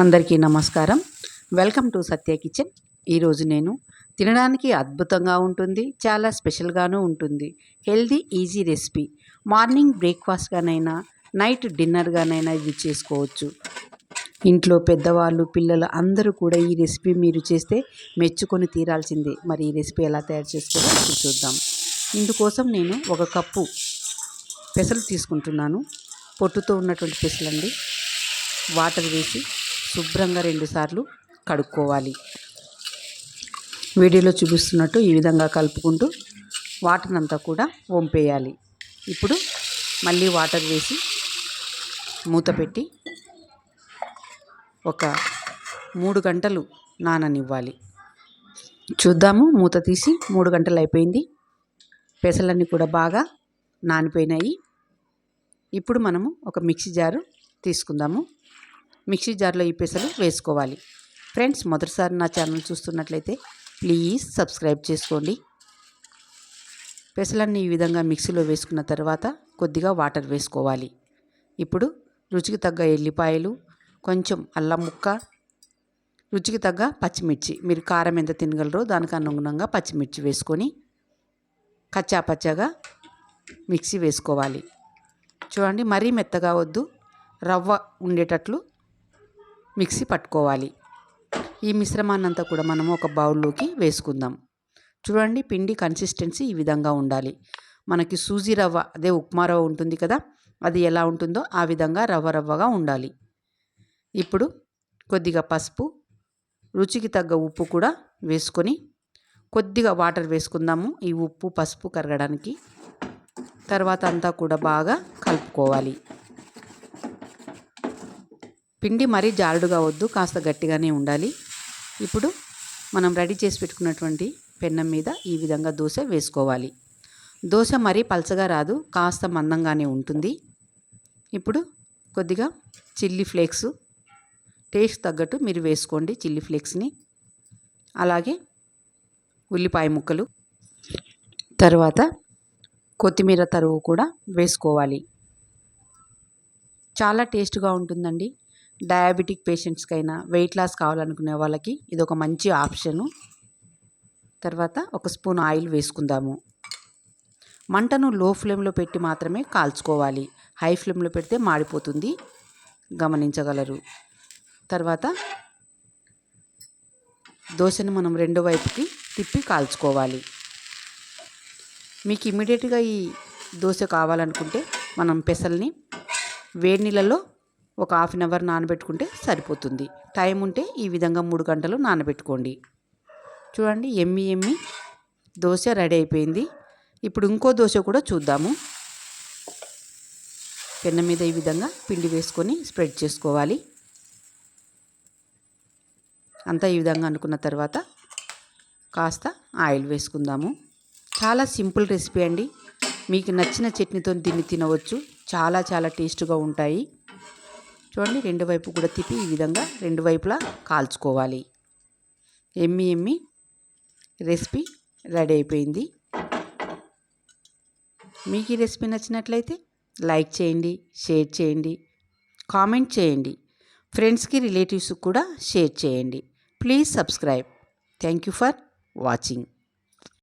అందరికీ నమస్కారం. Welcome to Satya kitchen. ఈరోజు నేను తినడానికి అద్భుతంగా ఉంటుంది చాలా స్పెషల్గాను ఉంటుంది. Healthy easy recipe. మార్నింగ్ బ్రేక్ఫాస్ట్గానైనా నైట్ డిన్నర్గానైనా ఇది చేసుకోవచ్చు. ఇంట్లో పెద్దవాళ్ళు పిల్లలు అందరూ కూడా ఈ రెసిపీ మీరు చేస్తే మెచ్చుకొని తీరాల్సిందే. మరి ఈ రెసిపీ ఎలా తయారు చేసుకోవాలో చూద్దాం. ఇందుకోసం నేను ఒక కప్పు పెసలు తీసుకుంటున్నాను. పొట్టుతో ఉన్నటువంటి పెసలండి. వాటర్ వేసి శుభ్రంగా రెండుసార్లు కడుక్కోవాలి. వీడియోలో చూపిస్తున్నట్టు ఈ విధంగా కలుపుకుంటూ వాటర్నంతా కూడా వంపేయాలి. ఇప్పుడు మళ్ళీ వాటర్ వేసి మూత పెట్టి ఒక మూడు గంటలు నాననివ్వాలి. చూద్దాము మూత తీసి మూడు గంటలు అయిపోయింది. పెసలన్నీ కూడా బాగా నానిపోయినాయి. ఇప్పుడు మనము ఒక మిక్సీ జారు తీసుకుందాము. మిక్సీ జార్లో ఈ పెసలు వేసుకోవాలి. ఫ్రెండ్స్ మొదటిసారి నా ఛానల్ చూస్తున్నట్లయితే ప్లీజ్ సబ్స్క్రైబ్ చేసుకోండి. పెసలన్నీ ఈ విధంగా మిక్సీలో వేసుకున్న తర్వాత కొద్దిగా వాటర్ వేసుకోవాలి. ఇప్పుడు రుచికి తగ్గ ఎల్లిపాయలు కొంచెం అల్లం ముక్క రుచికి తగ్గ పచ్చిమిర్చి. మీరు కారం ఎంత తినగలరో దానికి అనుగుణంగా పచ్చిమిర్చి వేసుకొని కచ్చా పచ్చగా మిక్సీ వేసుకోవాలి. చూడండి మరీ మెత్తగా వద్దు రవ్వ ఉండేటట్లు మిక్సీ పట్టుకోవాలి. ఈ మిశ్రమాన్నంతా కూడా మనము ఒక బౌల్లోకి వేసుకుందాం. చూడండి పిండి కన్సిస్టెన్సీ ఈ విధంగా ఉండాలి. మనకి సూజీ రవ్వ అదే ఉప్మా రవ్వ ఉంటుంది కదా అది ఎలా ఉంటుందో ఆ విధంగా రవ్వ రవ్వగా ఉండాలి. ఇప్పుడు కొద్దిగా పసుపు రుచికి తగ్గ ఉప్పు కూడా వేసుకొని కొద్దిగా వాటర్ వేసుకుందాము ఈ ఉప్పు పసుపు కరగడానికి. తర్వాత అంతా కూడా బాగా కలుపుకోవాలి. పిండి మరీ జారుడుగా వద్దు కాస్త గట్టిగానే ఉండాలి. ఇప్పుడు మనం రెడీ చేసి పెట్టుకున్నటువంటి పెన్నం మీద ఈ విధంగా దోశ వేసుకోవాలి. దోశ మరీ పలచగా రాదు కాస్త మందంగానే ఉంటుంది. ఇప్పుడు కొద్దిగా చిల్లీ ఫ్లేక్స్ టేస్ట్ తగ్గట్టు మీరు వేసుకోండి చిల్లీ ఫ్లేక్స్ని. అలాగే ఉల్లిపాయ ముక్కలు తర్వాత కొత్తిమీర తరువు కూడా వేసుకోవాలి. చాలా టేస్ట్గా ఉంటుందండి. డయాబెటిక్ పేషెంట్స్కైనా వెయిట్ లాస్ కావాలనుకునే వాళ్ళకి ఇది ఒక మంచి ఆప్షను. తర్వాత ఒక స్పూన్ ఆయిల్ వేసుకుందాము. మంటను లో ఫ్లేమ్లో పెట్టి మాత్రమే కాల్చుకోవాలి. హై ఫ్లేమ్లో పెడితే మాడిపోతుంది. గమనించగలరు. తర్వాత దోశని మనం రెండో వైపుకి తిప్పి కాల్చుకోవాలి. మీకు ఇమీడియట్గా ఈ దోశ కావాలనుకుంటే మనం పెసల్ని వేడి నీళ్ళలో ఒక హాఫ్ అన్ అవర్ నానబెట్టుకుంటే సరిపోతుంది. టైం ఉంటే ఈ విధంగా మూడు గంటలు నానబెట్టుకోండి. చూడండి ఎమ్మి ఎమ్మి దోశ రెడీ అయిపోయింది. ఇప్పుడు ఇంకో దోశ కూడా చూద్దాము. పెన్న మీద ఈ విధంగా పిండి వేసుకొని స్ప్రెడ్ చేసుకోవాలి. అంతా ఈ విధంగా అనుకున్న తర్వాత కాస్త ఆయిల్ వేసుకుందాము. చాలా సింపుల్ రెసిపీ అండి. మీకు నచ్చిన చట్నీతో దీన్ని తినవచ్చు. చాలా చాలా టేస్ట్గా ఉంటాయి. చూడండి రెండు వైపు కూడా తిప్పి ఈ విధంగా రెండు వైపులా కాల్చుకోవాలి. ఎమ్మి ఎమ్మి రెసిపీ రెడీ అయిపోయింది. మీకు ఈ రెసిపీ నచ్చినట్లయితే లైక్ చేయండి షేర్ చేయండి కామెంట్ చేయండి. ఫ్రెండ్స్కి రిలేటివ్స్కి కూడా షేర్ చేయండి. Please subscribe. Thank you for watching.